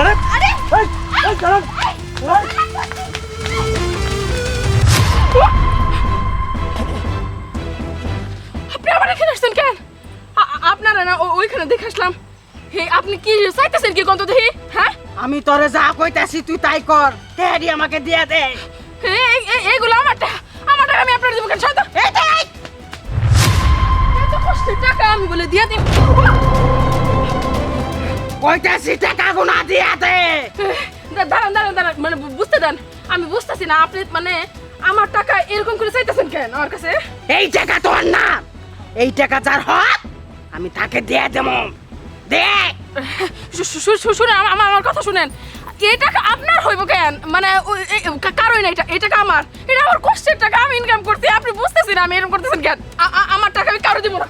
আরে আরে এই, এই, দাঁড়ান। আপনি আবার এখানে আসছেন কেন? আ- আ- আপনারা না ওইখানে দেখে আসলাম। হে আপনি কি চাইতেছেন কি কন্ত দেখি? হ্যাঁ? আমি তোরে যা কইতাছি তুই তাই কর। তেহারি আমাকে দিয়া দে হে, এই- এই- এইগুলো আমারটা। আমার টাকা আমি আপনার দেবো কেন দে, এই। কষ্টের টাকা আমি বলে দিয়ে দিই। কইতাছি টাকা গুনা দিয়া দে। দা- দাঁড়ান দাঁড়ান দাঁড়ান। মানে বুঝতে দেন আমি বুঝতেছি না আপনি মানে আমার টাকা এরকম করে চাইতেছেন কেন আমার কাছে? এই টাকা তোর না এই টাকা যার হক আমি তাকে দিয়ে দেব। দে। শুনেন আমা- আমা- আমার কথা শুনেন। এই টাকা আপনার হইব কেন? মানে কারোই না এটা এই টাকা আমার। এটা আমার কষ্টের টাকা আমি ইনকাম করছি। আপনি বুঝতেছেন আমি এরকম করতেছেন কেন? আমার টাকা আমি কারও দিব না।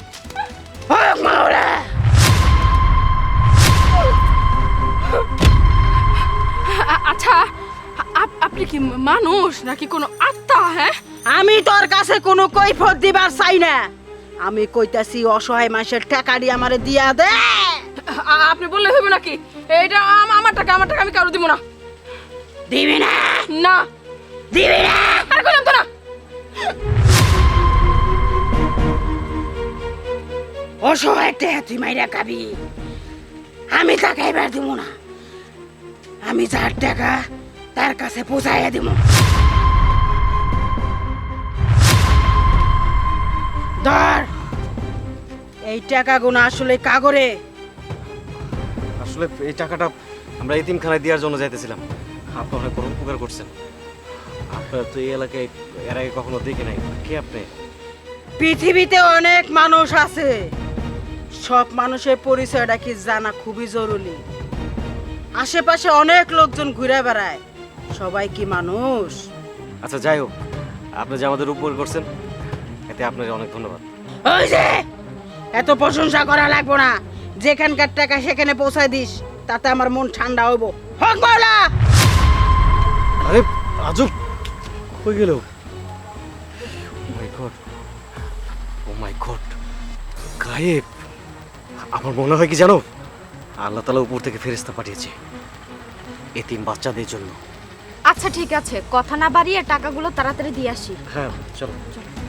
কি মানুষ নাকি কোনো আত্মা হ্যাঁ? আমি তোর কাছে কোনো কৈফত দিবার চাই না। আমি কইতাছি অসহায় মানুষের টাকা দিয়ে আমারে দিয়া দে। আপনি বললে হইব নাকি? এটা আম- আমার টাকা আমার টাকা আমি কারও দিব না। দিবি না? না। দিবি না? আর কইলাম তো না। অসহায় টাকা তুই মাইরা খাবি। আমি টাকা এবার দিব না। আমি যার টাকা তার কাছে পৌঁছাইয়া দিব ধর এই টাকা গুলো আসলে কাগরে। আসলে এই টাকাটা আমরা এতিমখানায় দেওয়ার জন্য যাইতেছিলাম। আপনি অনেক বড় উপকার করছেন। আপনার তো এই এলাকায় এর আগে কখনো দেখে নাই। কে আপনি? পৃথিবীতে অনেক মানুষ আছে। সব মানুষের পরিচয়টা কি জানা খুবই জরুরি। আশেপাশে অনেক লোকজন ঘুরে বেড়ায়। সবাই কি মানুষ? আচ্ছা যাই হোক আপনি যে আমাদের উপকার করছেন এতে আপনাকে অনেক ধন্যবাদ। ওই যে এত প্রশংসা করা লাগবো না। যেখানকার টাকা সেখানে পৌঁছায় দিস তাতে আমার মন ঠান্ডা হইব। হক মাওলা! আরে আজব কই গেল? মাই গড ও মাই গড গায়েব। আমার মনে হয় কি জানো? আল্লাহ তালা উপর থেকে ফেরেস্তা পাঠিয়েছে। এতিম বাচ্চাদের জন্য। আচ্ছা ঠিক আছে। কথা না বাড়িয়ে টাকাগুলো তাড়াতাড়ি দিয়ে আসি। হ্যাঁ চলো। চলো।